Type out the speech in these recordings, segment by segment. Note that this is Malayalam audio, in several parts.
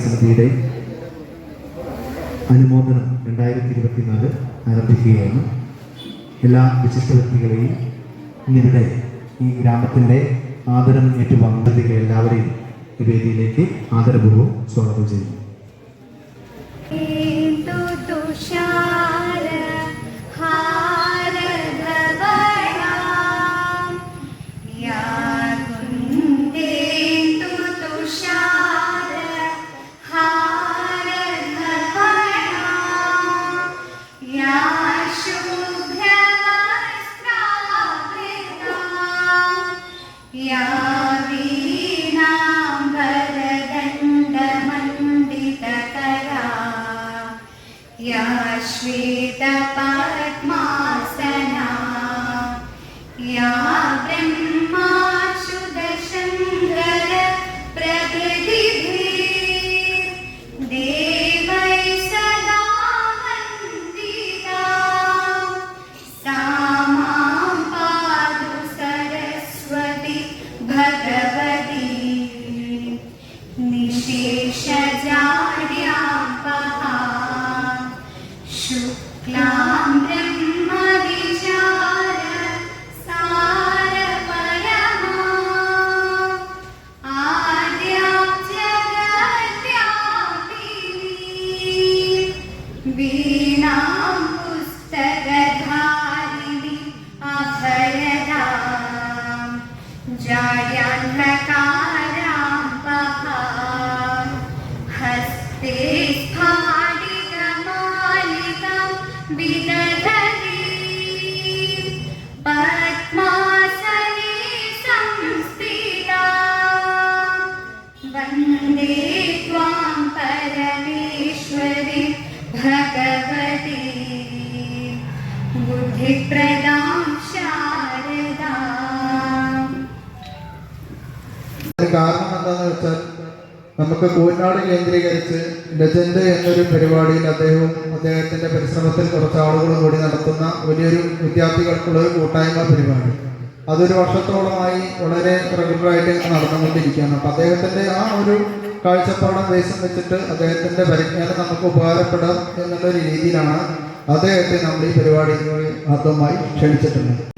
സമിതിയുടെ അനുമോദനം രണ്ടായിരത്തി ഇരുപത്തിനാല് ആരംഭിക്കുകയാണ്. എല്ലാ വിശിഷ്ട വ്യക്തികളെയും ഇന്നിവിടെ ഈ ഗ്രാമത്തിന്റെ ആദരം ഏറ്റുവാങ്ങുന്നതിലെ എല്ലാവരെയും വേദിയിലേക്ക് ആദരപൂർവം സ്വാഗതം ചെയ്യുന്നു. Association. കാരണം എന്താണെന്ന് വെച്ചാൽ നമുക്ക് കൂറ്റനാട് കേന്ദ്രീകരിച്ച് ലെജൻഡ് എന്നൊരു പരിപാടിയിൽ അദ്ദേഹവും അദ്ദേഹത്തിന്റെ പരിശ്രമത്തിൽ കുറച്ച് ആളുകളും കൂടി നടത്തുന്ന വലിയൊരു വിദ്യാർത്ഥികൾക്കുള്ള ഒരു കൂട്ടായ്മ പരിപാടി. അതൊരു വർഷത്തോളമായി വളരെ റെഗുലറായിട്ട് നടന്നുകൊണ്ടിരിക്കുകയാണ്. അപ്പം അദ്ദേഹത്തിന്റെ ആ ഒരു കാഴ്ചപ്പാടും വേഷം വെച്ചിട്ട് അദ്ദേഹത്തിന്റെ പരിജ്ഞാനം നമുക്ക് ഉപകാരപ്പെടാം എന്നുള്ള രീതിയിലാണ് അദ്ദേഹത്തെ നമ്മൾ ഈ പരിപാടിയിൽ ആദ്യമായി ക്ഷണിച്ചിട്ടുള്ളത്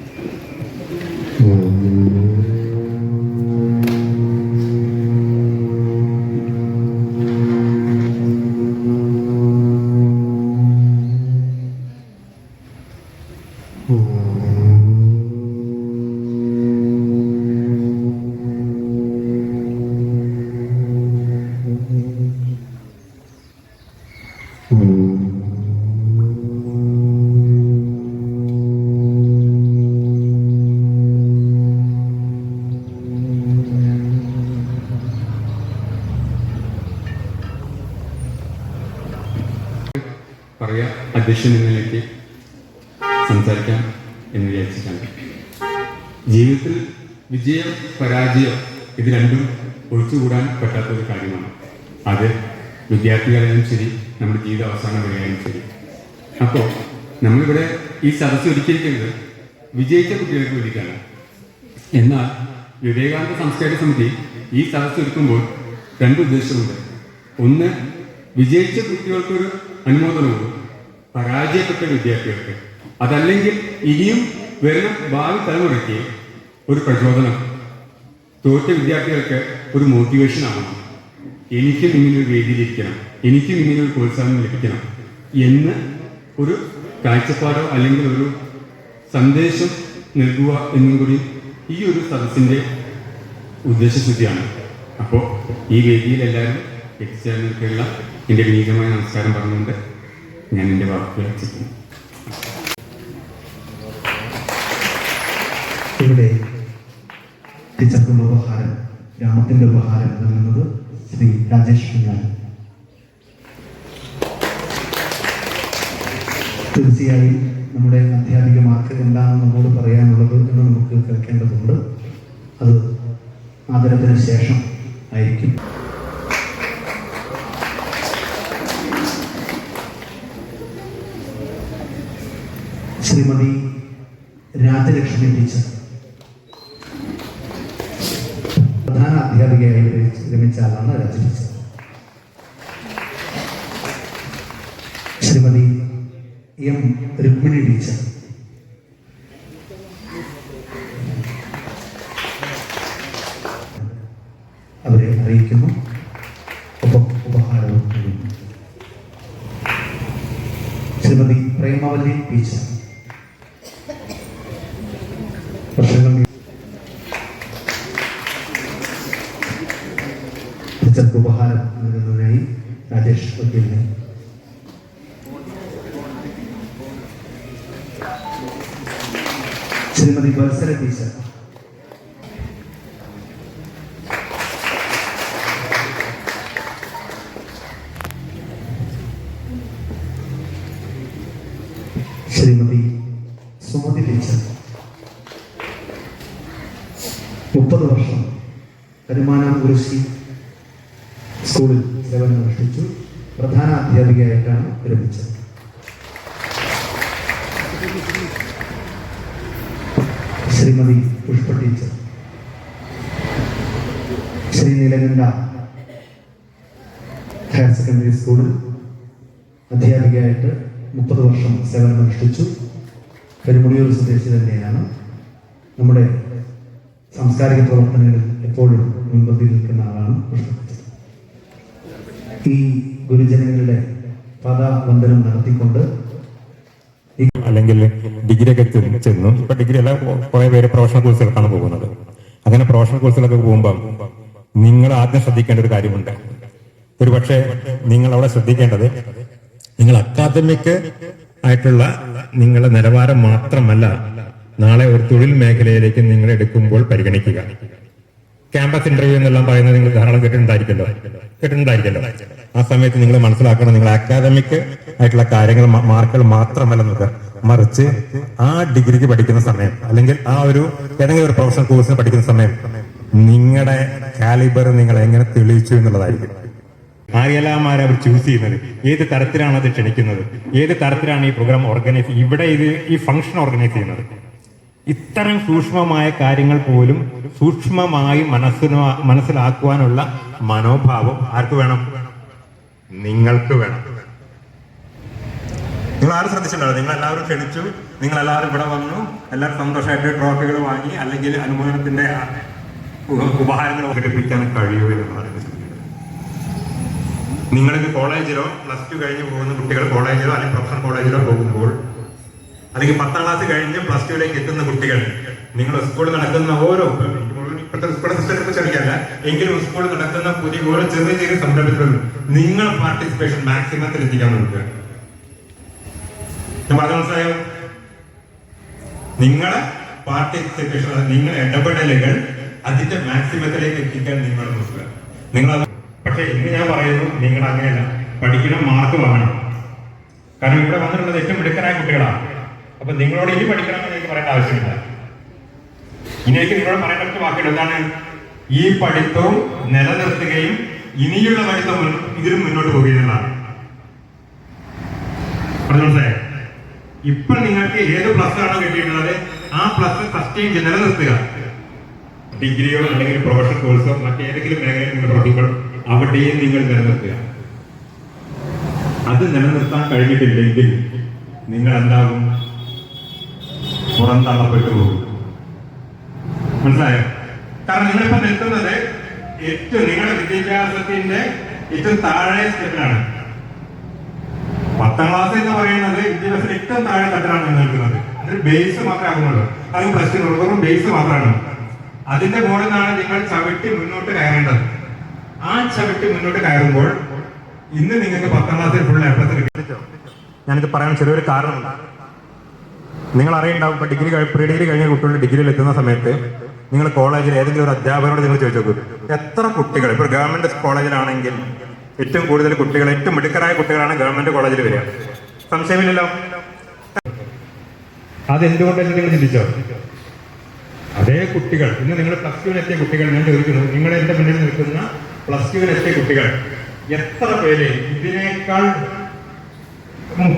വിജയം പരാജയം ഇത് രണ്ടും ഒഴിച്ചുകൂടാൻ പറ്റാത്ത ഒരു കാര്യമാണ്. അത് വിദ്യാർത്ഥികളായാലും ശരി നമ്മുടെ ജീവിത അവസാനം വരെയായാലും ശരി. അപ്പോൾ നമ്മളിവിടെ ഈ സദസ്സ് ഒരുക്കിയിരിക്കുന്നത് വിജയിച്ച കുട്ടികൾക്ക് വേണ്ടിയിട്ടാണ്. എന്നാൽ വിവേകാനന്ദ സംസ്കാര സമിതി ഈ സദസ്സ് ഒരുക്കുമ്പോൾ രണ്ട് ഉദ്ദേശമുണ്ട് ഒന്ന് വിജയിച്ച കുട്ടികൾക്കൊരു അനുമോദനവും പരാജയപ്പെട്ട വിദ്യാർത്ഥികൾക്ക്. അതല്ലെങ്കിൽ ഇനിയും വരുന്ന ഭാവി തലമുറയ്ക്ക് ഒരു പ്രചോദനം. തോറ്റ വിദ്യാർത്ഥികൾക്ക് ഒരു മോട്ടിവേഷൻ ആവണം. എനിക്കും ഇങ്ങനെ ഒരു വേദിയിലിരിക്കണം എനിക്കും ഇങ്ങനെ ഒരു പ്രോത്സാഹനം ലഭിക്കണം എന്ന് ഒരു കാഴ്ചപ്പാടോ അല്ലെങ്കിൽ ഒരു സന്ദേശം നൽകുക എന്നും കൂടി ഈ ഒരു സദസ്സിന്റെ ഉദ്ദേശശുദ്ധിയാണ്. അപ്പോൾ ഈ വേദിയിൽ എല്ലാവരും എത്തിച്ചേർന്നിട്ടുള്ള എന്റെ വിനീതമായ നമസ്കാരം പറഞ്ഞുകൊണ്ട് ഞാൻ എന്റെ വാക്കുകൾ ചെയ്യുന്നു ഇവിടെ ടീച്ചർക്കുള്ള ഉപഹാരം ഗ്രാമത്തിന്റെ ഉപഹാരം നൽകുന്നത് ശ്രീ രാജേഷ് കുഞ്ഞാണ് തീർച്ചയായും നമ്മുടെ അധ്യാപികമാർക്ക് എന്താണ് നമ്മോട് പറയാനുള്ളത് എന്ന് നമുക്ക് കേൾക്കേണ്ടതുണ്ട്. അത് ആദരത്തിന് ശേഷം ആയിരിക്കും. ശ്രീമതി രാജലക്ഷ്മി ടീച്ചർ. കഥാനായികയായി രമിച്ച ആളാണ് ശ്രീമതി എം രുക്മിണി ടീച്ചർ വക്കീലിനെ ശ്രീമതി ബത്സര ടീച്ചർ ശ്രീമതി സുമതി ടീച്ചർ മുപ്പത് വർഷം കരുമാനം കുരിശി സ്കൂളിൽ സേവനമനുഷ്ഠിച്ചു പ്രധാന അധ്യാപികയായിട്ടാണ് വിരമിച്ചത് Shrimati Pushpa teacher. Shri Neelakanta higher secondary സ്കൂളിൽ അധ്യാപികയായിട്ട് മുപ്പത് വർഷം സേവനമനുഷ്ഠിച്ചു. പെരുമുടിയൂർ സ്വദേശി തന്നെയാണ്. നമ്മുടെ സാംസ്കാരിക പ്രവർത്തനങ്ങളിൽ എപ്പോഴും മുൻപന്തിയിൽ നിൽക്കുന്ന ആളാണ് ഈ ഗുരുജനങ്ങളുടെ പാദവന്ദനം നടത്തിക്കൊണ്ട് അല്ലെങ്കിൽ ഡിഗ്രി ഒക്കെ ചെന്നു ഇപ്പൊ ഡിഗ്രി അല്ല കുറെ പേര് പ്രൊഫഷണൽ കോഴ്സുകൾക്കാണ് പോകുന്നത്. അങ്ങനെ പ്രൊഫഷണൽ കോഴ്സുകളൊക്കെ പോകുമ്പോൾ നിങ്ങൾ ആദ്യം ശ്രദ്ധിക്കേണ്ട ഒരു കാര്യമുണ്ട്. ഒരു പക്ഷേ നിങ്ങൾ അവിടെ ശ്രദ്ധിക്കേണ്ടത് നിങ്ങൾ അക്കാദമിക് ആയിട്ടുള്ള നിങ്ങളുടെ നിലവാരം മാത്രമല്ല നാളെ ഒരു തൊഴിൽ മേഖലയിലേക്ക് നിങ്ങൾ എടുക്കുമ്പോൾ പരിഗണിക്കുക. ക്യാമ്പസ് ഇന്റർവ്യൂ എന്നെല്ലാം പറയുന്നത് നിങ്ങൾ ധാരാളം കേട്ടിട്ടുണ്ടായിരിക്കല്ലോ കേട്ടിട്ടുണ്ടായിരിക്കല്ലോ ആ സമയത്ത് നിങ്ങൾ മനസ്സിലാക്കണം നിങ്ങൾ അക്കാദമിക് ആയിട്ടുള്ള കാര്യങ്ങൾ മാർക്കുകൾ മാത്രമല്ല നോക്കുക. മറിച്ച് ആ ഡിഗ്രിക്ക് പഠിക്കുന്ന സമയം അല്ലെങ്കിൽ ആ ഒരു ഏതെങ്കിലും ഒരു പ്രൊഫഷണൽ കോഴ്സിന് പഠിക്കുന്ന സമയം നിങ്ങളുടെ കാലിബർ നിങ്ങൾ എങ്ങനെ തെളിയിച്ചു എന്നുള്ളതായിരിക്കും. ആരെല്ലാമാരെ അവർ ചൂസ് ചെയ്യുന്നത്? ഏത് തരത്തിലാണ് അത് ക്ഷണിക്കുന്നത്? ഏത് തരത്തിലാണ് ഈ പ്രോഗ്രാം ഓർഗനൈസ് ഇവിടെ ഇത് ഈ ഫംഗ്ഷൻ ഓർഗനൈസ് ചെയ്യുന്നത്? ഇത്തരം സൂക്ഷ്മമായ കാര്യങ്ങൾ പോലും സൂക്ഷ്മമായി മനസ്സിന് മനസ്സിലാക്കുവാനുള്ള മനോഭാവം ആർക്ക് വേണം? നിങ്ങൾക്ക് വേണം. നിങ്ങൾ ആരും ശ്രദ്ധിച്ചിട്ടുണ്ടോ നിങ്ങൾ എല്ലാവരും ക്ഷണിച്ചു. നിങ്ങൾ എല്ലാവരും ഇവിടെ വന്നു. എല്ലാവരും സന്തോഷമായിട്ട് ട്രോഫികൾ വാങ്ങി അല്ലെങ്കിൽ അനുമോദനത്തിന്റെ ഉപഹാരങ്ങൾ പ്രകടിപ്പിക്കാൻ കഴിയൂ എന്ന് പറയുന്നത് നിങ്ങൾക്ക് കോളേജിലോ പ്ലസ് ടു കഴിഞ്ഞ് പോകുന്ന കുട്ടികൾ കോളേജിലോ അല്ലെങ്കിൽ പ്രൊഫഷണൽ കോളേജിലോ പോകുമ്പോൾ അല്ലെങ്കിൽ പത്താം ക്ലാസ് കഴിഞ്ഞ് പ്ലസ് ടുവിലേക്ക് എത്തുന്ന കുട്ടികൾ നിങ്ങൾ സ്കൂളിൽ നടക്കുന്ന ഓരോ എങ്കിലും സ്കൂളിൽ നടക്കുന്ന പുതിയ ഓരോ ചെറിയ ചെറിയ സംരംഭത്തിലും നിങ്ങൾ പാർട്ടിസിപ്പേഷൻ മാക്സിമത്തിൽ എത്തിക്കാൻ നോക്കുക. ഞാൻ പറഞ്ഞ മനസ്സിലായോ? നിങ്ങളെ പാർട്ടിസിപ്പേഷൻ നിങ്ങൾ ഇടപെടലുകൾ അതിന്റെ മാക്സിമത്തിലേക്ക് എത്തിക്കാൻ നിങ്ങൾ നോക്കുക. നിങ്ങൾ പക്ഷേ ഇന്ന് ഞാൻ പറയുന്നു നിങ്ങൾ അങ്ങനെയല്ല. പഠിക്കണം മാർക്ക് വാങ്ങണം. കാരണം ഇവിടെ വന്നിട്ടുള്ളത് ഏറ്റവും മിടുക്കരായ കുട്ടികളാണ്. അപ്പൊ നിങ്ങളോട് ഇനി പഠിക്കണം എന്ന് എനിക്ക് പറയേണ്ട ആവശ്യമില്ല. ഇനി എനിക്ക് നിങ്ങളോട് പറയേണ്ട ഒറ്റ വാക്കുകൾ എന്താണ്? ഈ പഠിത്തവും നിലനിർത്തുകയും ഇനിയുള്ള പഠിത്തം ഇതിലും മുന്നോട്ട് പോകുകയെന്നുള്ളതാണ് പറഞ്ഞു മനസ്സിലായോ? ഇപ്പൊ നിങ്ങൾക്ക് ഏത് പ്ലസ് ആണോ കിട്ടിയിട്ടുള്ളത് ആ പ്ലസ് സസ്റ്റെയിൻ ചെയ്ത് നിലനിർത്തുക. ഡിഗ്രിയോ അല്ലെങ്കിൽ പ്രൊഫഷണൽ കോഴ്സോ മറ്റേതെങ്കിലും മേഖലയിൽ നിങ്ങൾ പ്രവർത്തിക്കുമ്പോൾ അവിടെയും നിങ്ങൾ നിലനിർത്തുക. അത് നിലനിർത്താൻ കഴിഞ്ഞിട്ടില്ലെങ്കിൽ നിങ്ങൾ എന്താകും? പുറന്തള്ളപ്പെട്ടു. പോകും മനസ്സിലായോ? കാരണം നിങ്ങളിപ്പോ നിൽക്കുന്നത് ഏറ്റവും നിങ്ങളുടെ വിദ്യാഭ്യാസത്തിന്റെ ഏറ്റവും താഴെ സ്റ്റെപ്പിലാണ്. പത്താം ക്ലാസ് എന്ന് പറയുന്നത് വിദ്യാഭ്യാസത്തിൽ ഏറ്റവും താഴെ തട്ടിലാണ് നിൽക്കുന്നത്. അതിന് ബേസ് മാത്രമേ ആകുന്നുള്ളൂ. അത് പ്ലസ് ടു ബേസ് മാത്രമാണ്. അതിന്റെ മുകളിൽ നിന്നാണ് നിങ്ങൾ ചവിട്ടി മുന്നോട്ട് കയറേണ്ടത്. ആ ചവിട്ടി മുന്നോട്ട് കയറുമ്പോൾ ഇന്ന് നിങ്ങൾക്ക് പത്താം ക്ലാസ്സിൽ ഫുൾ എ ഞാനിത് പറയാൻ ചെറിയൊരു കാരണമുണ്ട്. നിങ്ങൾ അറിയണ്ടാവും ഇപ്പൊ ഡിഗ്രി പ്രീ ഡിഗ്രി കഴിഞ്ഞ കുട്ടികൾ ഡിഗ്രിയിൽ എത്തുന്ന സമയത്ത് നിങ്ങൾ കോളേജിൽ ഏതെങ്കിലും ഒരു അധ്യാപകരോട് നിങ്ങൾ ചോദിച്ചു നോക്കൂ എത്ര കുട്ടികൾ ഇപ്പോൾ ഗവൺമെന്റ് കോളേജിലാണെങ്കിൽ ഏറ്റവും കൂടുതൽ കുട്ടികൾ ഏറ്റവും മിടുക്കരായ കുട്ടികളാണ് ഗവൺമെന്റ് കോളേജിൽ വരിക. സംശയമില്ലല്ലോ? അതെന്തുകൊണ്ടെന്ന് നിങ്ങൾ ചിന്തിച്ചോ? അതേ കുട്ടികൾ ഇന്ന് നിങ്ങൾ പ്ലസ് ടുവിൽ എത്തിയ കുട്ടികൾ ഞാൻ ചോദിക്കുന്നു നിങ്ങൾ എന്റെ മുന്നിൽ നിൽക്കുന്ന പ്ലസ് ടുവിൽ എത്തിയ കുട്ടികൾ എത്ര പേര് ഇതിനേക്കാൾ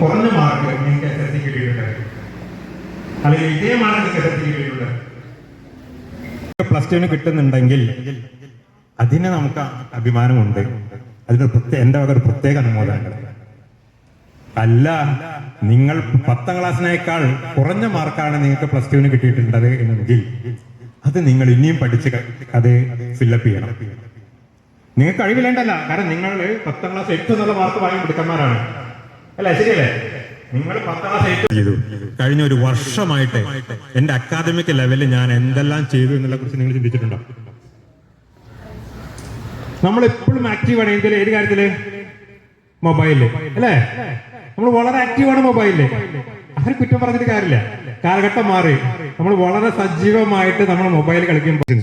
കുറഞ്ഞ മാർക്ക് നിങ്ങൾക്ക് എസ് എസ് സി കിട്ടിയിട്ടുണ്ട്? അല്ലെങ്കിൽ വിജയമാണ് പ്ലസ് ടുവിന് കിട്ടുന്നുണ്ടെങ്കിൽ അതിന് നമുക്ക് അഭിമാനമുണ്ട്. അതിന് പ്രത്യേക എന്റെ വക ഒരു പ്രത്യേക അനുമോദനങ്ങൾ. അല്ല നിങ്ങൾ പത്താം ക്ലാസ്സിനേക്കാൾ കുറഞ്ഞ മാർക്കാണ് നിങ്ങൾക്ക് പ്ലസ് ടുവിന് കിട്ടിയിട്ടുള്ളത് എങ്കിൽ അത് നിങ്ങൾ ഇനിയും പഠിച്ച് അത് ഫില്ലപ്പ് ചെയ്യണം. നിങ്ങൾക്ക് കഴിവില്ലേണ്ടല്ല. കാരണം നിങ്ങൾ പത്താം ക്ലാസ് ഏറ്റവും എന്നുള്ള മാർക്ക് വാങ്ങി മിടുക്കന്മാരാണ്. അല്ലേ? ശരിയല്ലേ? നിങ്ങൾ ചെയ്തു. കഴിഞ്ഞ ഒരു വർഷമായിട്ട് എന്റെ അക്കാദമിക് ലെവലിൽ ഞാൻ എന്തെല്ലാം ചെയ്തു എന്നുള്ള കുറിച്ച് നിങ്ങൾ ചിന്തിച്ചിട്ടുണ്ടോ? നമ്മൾ എപ്പോഴും ആക്റ്റീവ് ആണ് എന്തിൽ ഏത് കാര്യത്തിൽ? മൊബൈലിൽ അല്ലേ? നമ്മൾ വളരെ ആക്റ്റീവ് ആണ് മൊബൈലിൽ ആരും കുറ്റം പറഞ്ഞിട്ട് കാര്യമില്ല. കാലഘട്ടം മാറി. നമ്മൾ വളരെ സജീവമായിട്ട് നമ്മൾ മൊബൈൽ കളിക്കുമ്പോൾ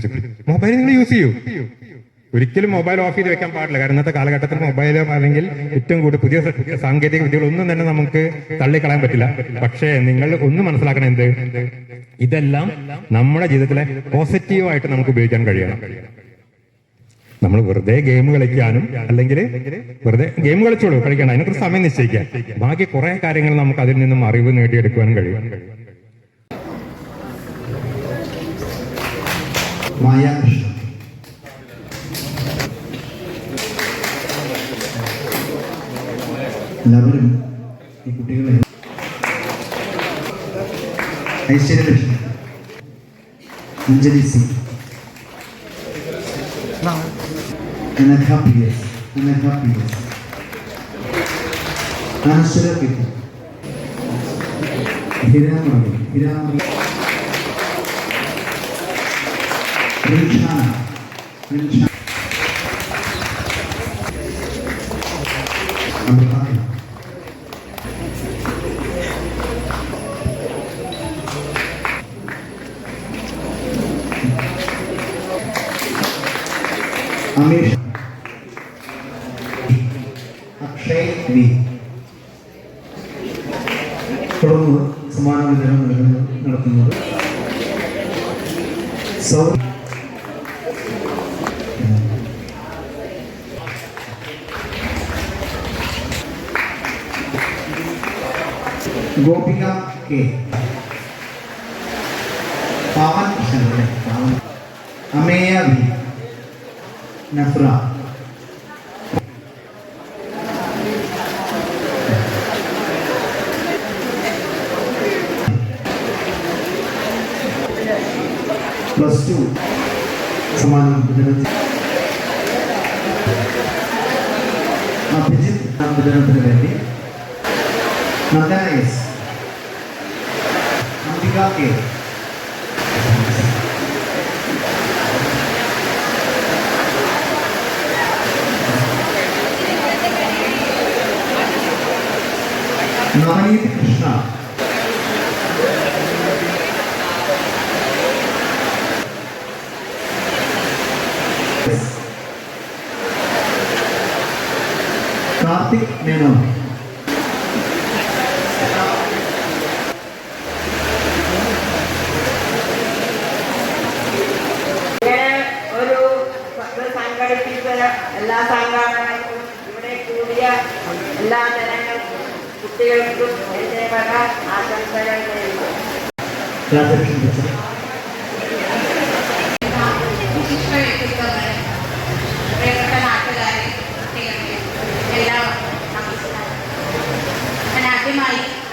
മൊബൈൽ നിങ്ങൾ യൂസ് ചെയ്യൂ. ഒരിക്കലും മൊബൈൽ ഓഫ് ചെയ്ത് വെക്കാൻ പാടില്ല. കാരണം ഇന്നത്തെ കാലഘട്ടത്തിൽ മൊബൈൽ അല്ലെങ്കിൽ ഏറ്റവും കൂടുതൽ പുതിയ സാങ്കേതിക വിദ്യകൾ ഒന്നും തന്നെ നമുക്ക് തള്ളിക്കളയാൻ പറ്റില്ല. പക്ഷേ നിങ്ങൾ ഒന്ന് മനസ്സിലാക്കണം എന്ത്? ഇതെല്ലാം നമ്മുടെ ജീവിതത്തിലെ പോസിറ്റീവായിട്ട് നമുക്ക് ഉപയോഗിക്കാൻ കഴിയണം. നമ്മൾ വെറുതെ ഗെയിം കളിക്കാനും അല്ലെങ്കിൽ വെറുതെ ഗെയിം കളിച്ചോളൂ കളിക്കണം. അതിനൊക്കെ സമയം നിശ്ചയിക്കാം. ബാക്കി കുറെ കാര്യങ്ങൾ നമുക്ക് അതിൽ നിന്നും അറിവ് നേടിയെടുക്കുവാനും കഴിയും. മായ എല്ലാവരും ഈ കുട്ടികളെ Aishwaryalakshmi Anjali Singh. Anagha P S Anagha P S Anashwara P Hiramani Hiramani Rinshana Rinshana. Gopika K. Pavan Ameya V. Nafra がけナイクシナ Karthik Menon സംഘടിപ്പിച്ച എല്ലാ സംഘാടകർക്കും ഇവിടെ കൂടിയ എല്ലാ ജനങ്ങൾക്കും കുട്ടികൾക്കും എന്റെ ആശംസകൾ നേരുന്നു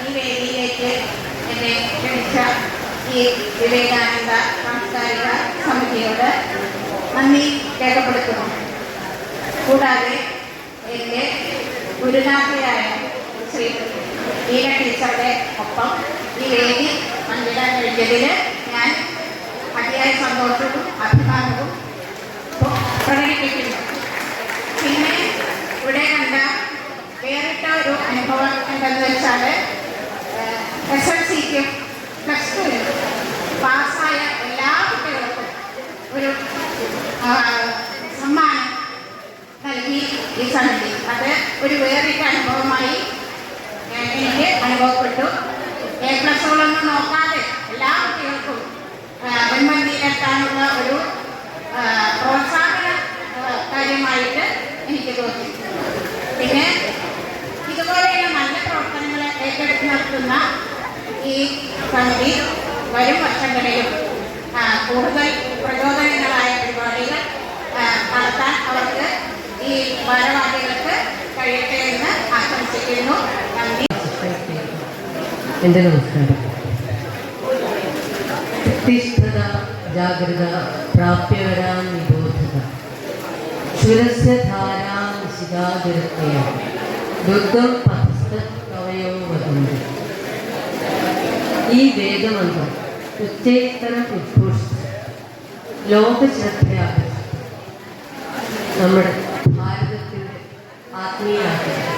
ഈ വേദിയിലേക്ക് എന്നെ ഈ വിവേകാനന്ദ സാംസ്കാരിക സമിതിയോട് നന്ദി രേഖപ്പെടുത്തുന്നു. കൂടാതെ എന്റെ ഗുരുനാഥയായ ശ്രീ ഈര ടീച്ചറുടെ ഒപ്പം ഈ വേദി പങ്കിടാൻ കഴിഞ്ഞതിൽ ഞാൻ അതിയായ സന്തോഷവും അഭിമാനവും പ്രകടിപ്പിക്കുന്നു. പിന്നെ ഇവിടെ കണ്ട വേറിട്ട ഒരു അനുഭവം എന്തെന്ന് വെച്ചാൽ എസ് എൽ സിക്കും പ്ലസ് ടുവിനും പാസ്സായ എല്ലാ കുട്ടികൾക്കും ഒരു സമ്മാനം നൽകി ഈ അത് ഒരു വേറിട്ട അനുഭവമായി എനിക്ക് അനുഭവപ്പെട്ടു. എ പ്ലസുകളൊന്നും നോക്കാതെ എല്ലാ കുട്ടികൾക്കും മുൻപന്തിയിലെത്താനുള്ള ഒരു പ്രോത്സാഹന കാര്യമായിട്ട് എനിക്ക് തോന്നി പിന്നെ ഇതുപോലെയുള്ള നല്ല പ്രവർത്തനങ്ങൾ ഏറ്റെടുത്ത് നടത്തുന്ന ഈ സമിതി വരും വർഷങ്ങളിലും കൂടുതൽ പ്രചോദനങ്ങളായ പരിപാടികൾ ആ, നടത്താൻ അവർക്ക് ഈ ഭാരവാഹികൾക്ക് നമസ്കാരം. ജാഗ്രത പ്രാപ്യവരാം ഈ വേദമന്ത്രം ഉച്ചേത്തരം ഉദ്ഘോഷിച്ച്. ലോകശ്രദ്ധയാകർഷിച്ചു. നമ്മുടെ ആത്മീയാഗ്രഹം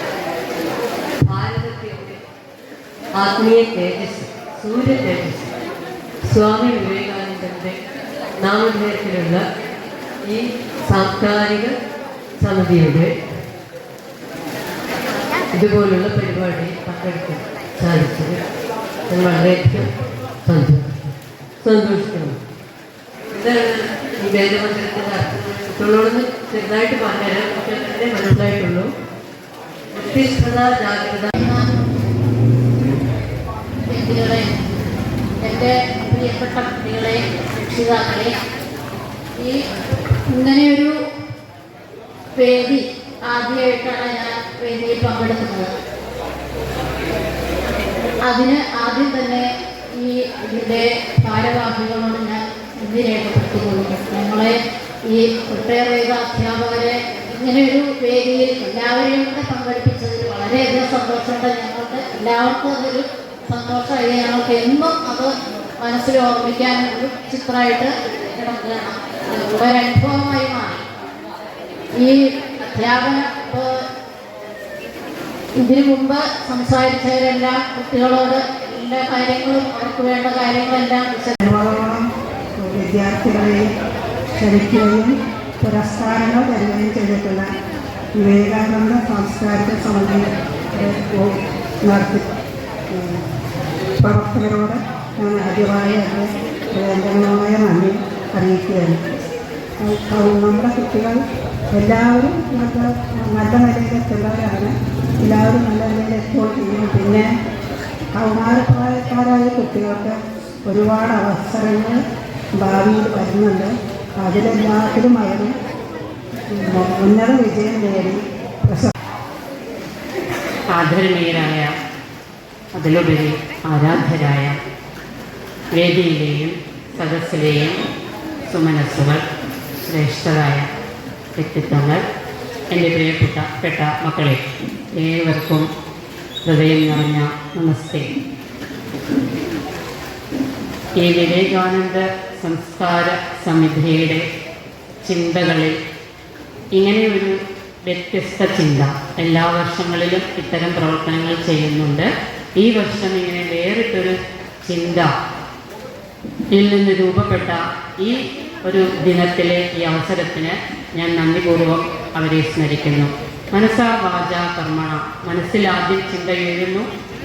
ഭാരതത്തിന്റെ ആത്മീയ തേജസ് സൂര്യ തേജസ്. സ്വാമി വിവേകാനന്ദന്റെ നാമധേയത്തിലുള്ള ഈ സാംസ്കാരിക സമിതിയുടെ ഇതുപോലുള്ള പരിപാടി പങ്കെടുക്കാൻ സാധിച്ചത് വളരെയധികം സന്തോഷം സന്തോഷിക്കുന്നു. ഇതാണ് ഈ വേദമന്ത്രത്തിന്റെ കുട്ടികളോടൊന്ന് ചെറുതായിട്ട് പറഞ്ഞുതരാം പക്ഷെ തന്നെ മനസ്സിലായിട്ടുള്ളൂ. ഉത്തിഷ്ഠത ജാഗ്രത. വ്യക്തികളെ എന്റെ പ്രിയപ്പെട്ട കുട്ടികളെ രക്ഷിതാക്കളെ ഈ ഇങ്ങനെയൊരു വേദി ആദ്യമായിട്ടാണ് ഞാൻ വേദിയിൽ പങ്കെടുക്കുന്നത്. അതിന് ആദ്യം തന്നെ ഈ ഇതിന്റെ ഭാരവാഹികളോട് ഞാൻ നന്ദി രേഖപ്പെടുത്തിക്കൊള്ളുന്നു ഞങ്ങളെ ഈ ചെയ്ത അധ്യാപകരെ ഇങ്ങനെയൊരു വേദിയിൽ എല്ലാവരെയും കൂടെ പങ്കെടുപ്പിച്ചതിൽ വളരെയധികം സന്തോഷമുണ്ട് ഞങ്ങൾക്ക്. എല്ലാവർക്കും അതൊരു സന്തോഷമായി ഞങ്ങൾക്ക് എന്നും അത് മനസ്സിൽ ഓർമ്മിക്കാൻ ഒരു ചിത്രമായിട്ട് കിടക്കുകയാണ്. അനുഭവമായി മാറി. ഈ അധ്യാപന ഇപ്പോൾ ഇതിനു മുമ്പ് സംസാരിച്ചവരെല്ലാം കുട്ടികളോട് എല്ലാ കാര്യങ്ങളും അവർക്ക് വേണ്ട കാര്യങ്ങളെല്ലാം വിദ്യാർത്ഥികളെയും ക്ഷണിക്കുകയും പുരസ്കാരങ്ങൾ തരികയും ചെയ്തിട്ടുള്ള വിവേകാനന്ദ സാംസ്കാരിക സമിതി നടത്തി പ്രവർത്തകരോട് ഞാൻ ആദ്യമായി അത് പ്രേരണമായ നന്ദി അറിയിക്കുകയാണ്. നമ്മുടെ കുട്ടികൾ എല്ലാവരും നല്ല നല്ല നിലയിലെത്തുന്നവരാണ് എല്ലാവരും നല്ല നിലയിലെത്തുമ്പോൾ ചെയ്യും പിന്നെ കൗമാരപ്രായക്കാരായ കുട്ടികൾക്ക് ഒരുപാട് അവസരങ്ങൾ ഭാവിയിൽ വരുന്നുണ്ട്. അതിലെല്ലാത്തിലും അവർ ഉന്നത വിജയം നേടി ആദരണീയരായ അതിലുപരി ആരാധ്യരായ വേദിയിലെയും സദസ്സിലെയും സുമനസ്സുകൾ ശ്രേഷ്ഠരായ വ്യക്തിത്വങ്ങൾ എന്റെ പ്രിയപ്പെട്ട പെട്ട മക്കളെ ഏവർക്കും ഹൃദയം നിറഞ്ഞ നമസ്തേ. ഈ വിവേകാനന്ദ സംസ്കാര സമിതിയുടെ ചിന്തകളിൽ ഇങ്ങനെ ഒരു വ്യത്യസ്ത ചിന്ത എല്ലാ വർഷങ്ങളിലും ഇത്തരം പ്രവർത്തനങ്ങൾ ചെയ്യുന്നുണ്ട്. ഈ വർഷം ഇങ്ങനെ വേറിട്ടൊരു ചിന്ത യിൽ നിന്ന് രൂപപ്പെട്ട ഈ ഒരു ദിനത്തിലെ ഈ അവസരത്തിന് ഞാൻ നന്ദിപൂർവം അവരെ സ്മരിക്കുന്നു. മനസ്സാ വാച കർമ്മണ. മനസ്സിൽ ആദ്യം ചിന്ത എഴുതുന്നു.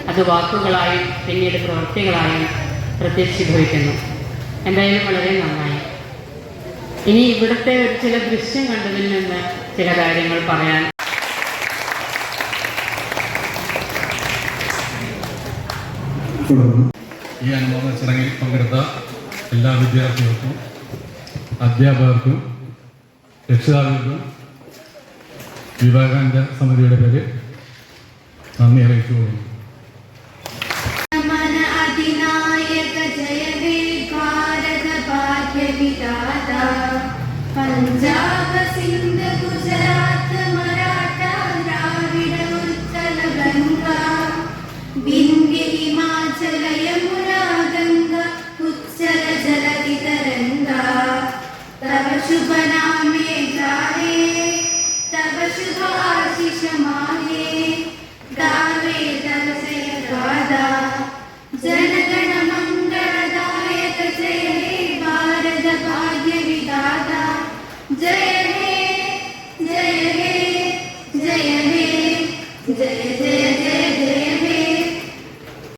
അത് വാക്കുകളായും പിന്നീട് പ്രവൃത്തികളായും പ്രത്യക്ഷീഭവിക്കുന്നു എന്തായാലും വളരെ നന്നായി. ഇനി ഇവിടുത്തെ ഒരു ചില ദൃശ്യം കണ്ടതിൽ നിന്ന് ചില കാര്യങ്ങൾ പറയാൻ ഈ അനുമോദന ചടങ്ങിൽ പങ്കെടുത്ത എല്ലാ വിദ്യാർത്ഥികൾക്കും അധ്യാപകർക്കും രക്ഷിതാക്കൾക്കും വിവേകാനന്ദ സമിതിയുടെ പേര് നന്ദി അറിയിച്ചു